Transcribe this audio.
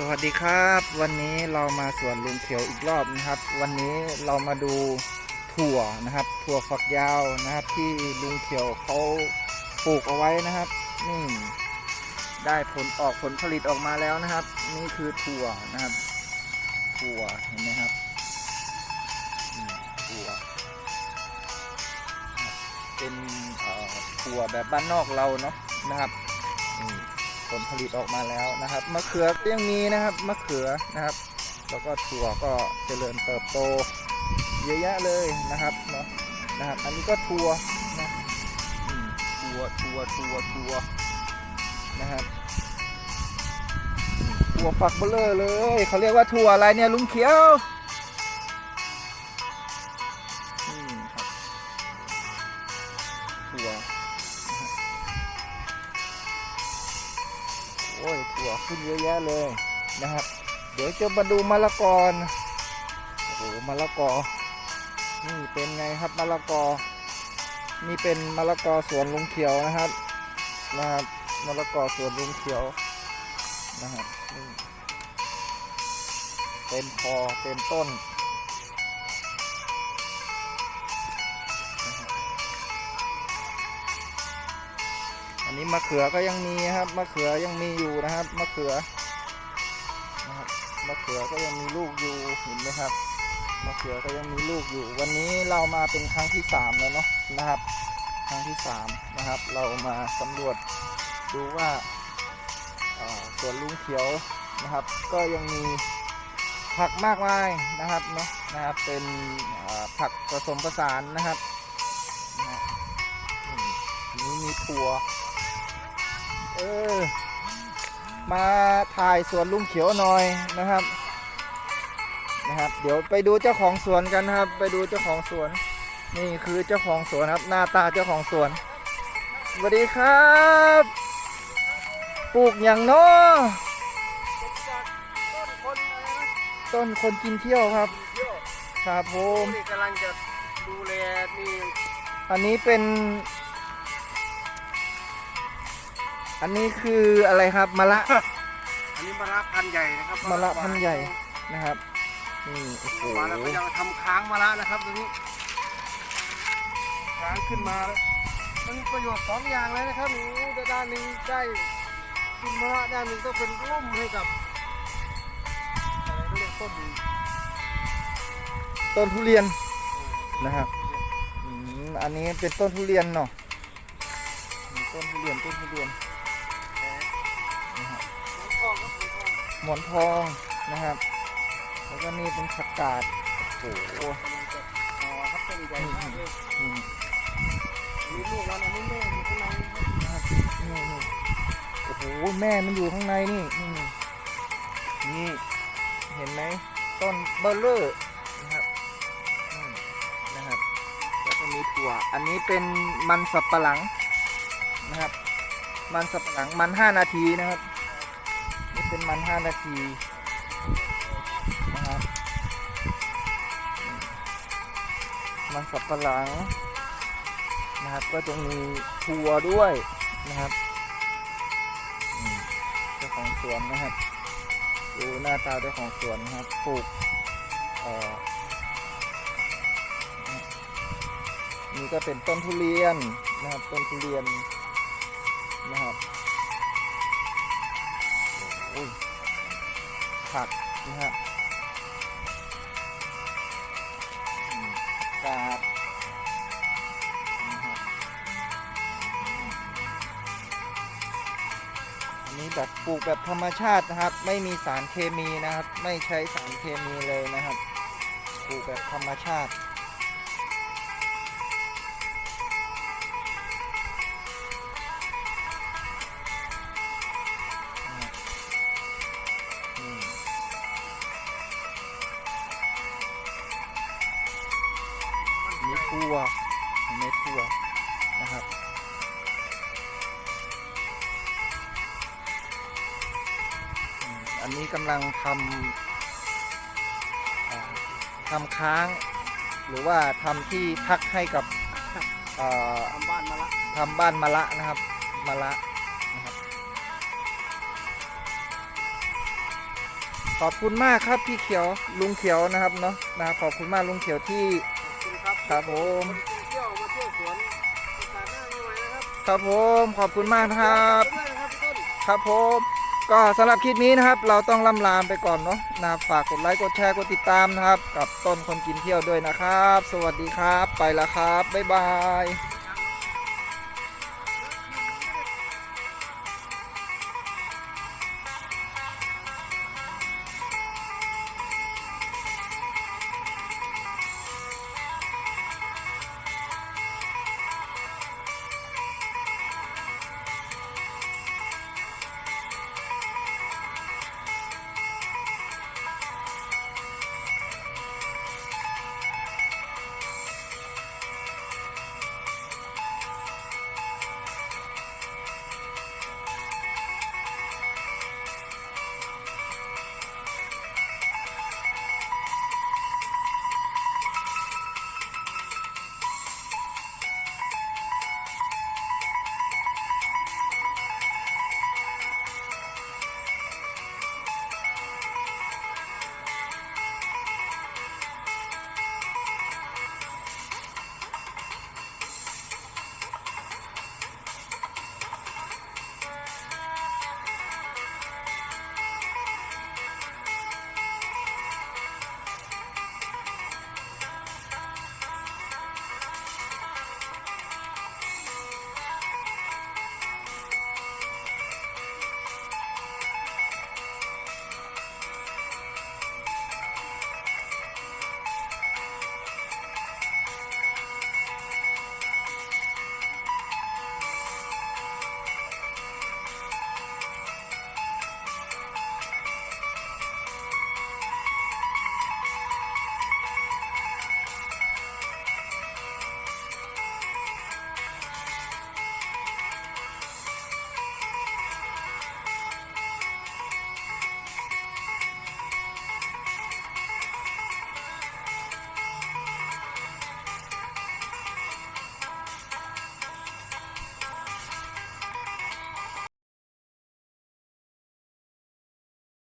สวัสดีครับ วันนี้เรามาสวนลุงเขียวอีกรอบนะครับ วันนี้เรามาดูถั่วนะครับ ถั่วฝักยาวนะครับ ที่ลุงเขียวเขาปลูกเอาไว้นะครับนี่ได้ผลออกผลผลิตออกมาแล้วนะครับ นี่คือถั่วนะครับ ถั่วเห็นไหมครับถั่วเป็นอ่อถั่วแบบบ้านนอกเราเนาะนะครับ ผลผลิตออกมาแล้วนะครับมะเขือก็ยังมีนะครับมะเขือนะครับ แล้วก็ถั่วก็เจริญเติบโตเยอะแยะเลยนะครับเนาะนะครับ อันนี้ก็ถั่วนะถั่วถั่วถั่วถั่วนะครับถั่วฝักเบลอเลยเขาเรียกว่าถั่วอะไรเนี่ยลุงเขียวอืมครับถั่วัวขึ้นเยอะแยะเลยนะครับ เดี๋ยวจะมาดูมะละกอโอ้โหมะละกอ นี่เป็นไงครับมะละกอ นี่เป็นมะละกอสวนลุงเขียวนะครับนะครับมะละกอสวนลุงเขียวนะครับเต็มคอเต็มต้น นี้มะเขือก็ยังมีครับมะเขือยังมีอยู่นะครับมะเขือนะครับมะเขือก็ยังมีลูกอยู่เห็นไหมครับมะเขือก็ยังมีลูกอยู่ วันนี้เรามาเป็นครั้งที่สามแล้วเนาะนะครับครั้งที่สามนะครับ เรามาสำรวจดูว่าเอ่อสวนลุงเขียวนะครับ ก็ยังมีผักมากมายนะครับเนาะนะครับเป็นผักผสมผสานนะครับนะฮะอืมอันนี้มีถั่ว เออมาถ่ายสวนลุงเขียวหน่อยนะครับนะครับ เดี๋ยวไปดูเจ้าของสวนกันนะครับ ไปดูเจ้าของสวน นี่คือเจ้าของสวนครับ หน้าตาเจ้าของสวนสวัสดีครับ ปลูกอย่างเนาะต้นคนอะไรนะต้นคนกินเที่ยวครับเที่ยวครับผผมมนี่กำลังจะดูแลนี่อันนี้เป็น อันนี้คืออะไรครับมะละอันนี้มะระพันธุ์ใหญ่นะครับมะระพันธุ์ใหญ่นะครับนี่โอ้โหหวานแล้วก็ยังทำค้างมะระนะครับตัวนี้ค้างขึ้นมาแล้วมันมีประโยชน์สองอย่างเลยนะครับหนูแต่ด้านหนึ่งได้กินมะระด้านหนึ่งต้องเป็นร่มให้กับอะไรเขาเรียกต้นต้นทุเรียนนะครับอืมอันนี้เป็นต้นทุเรียนเนาะอืมต้นทุเรียนต้นทุเรียน มอนทองนะครับ แล้วก็นี่เป็นผักกาดโอ้โหอ๋อครับต้นใหญ่มากเลยอืมอันนี้ลูกแล้วอันนี้แม่อยู่ข้างในนะครับนี่นี่โอ้โหแม่มันอยู่ข้างในนี่นี่นี่เห็นไหมต้นเบลเลอร์นะครับนะครับก็จะมีถั่วอันนี้เป็นมันสับปะหลังนะครับ มันสับปะหลังมันห้านาทีนะครับ เป็นมันห้านาทีนะครับ มันสับปะหลังนะครับ ก็จะมีถั่วด้วยนะครับเจ้าของสวนนะครับ ดูหน้าตาเจ้าของสวนนะครับปลูกนี่ก็เป็นต้นทุเรียนนะครับ ต้นทุเรียน ผักนะฮะกาดอันนี้แบบปลูกแบบธรรมชาตินะครับ ไม่มีสารเคมีนะครับ ไม่ใช้สารเคมีเลยนะครับ ปลูกแบบธรรมชาติ นนี้กำลังทำทำค้าง หรือว่าทำที่พักให้กับทำบ้านมาละทำบ้านมะละนะครับมะละนะครับ ขอบคุณมากครับพี่เขียวลุงเขียวนะครับเนาะนะขอบคุณมากลุงเขียวที่ครับครับผมเที่ยวมาเที่ยวสวนโอกาสหน้ามาใหม่นะครับ ครับผมขอบคุณมากครับ ครับผม ก็สำหรับคลิปนี้นะครับ เราต้องล่ำลามไปก่อนเนาะนะฝากกดไลค์กดแชร์กดติดตามนะครับ กับต้นคนกินเที่ยวด้วยนะครับ สวัสดีครับ ไปแล้วครับ บ๊ายบาย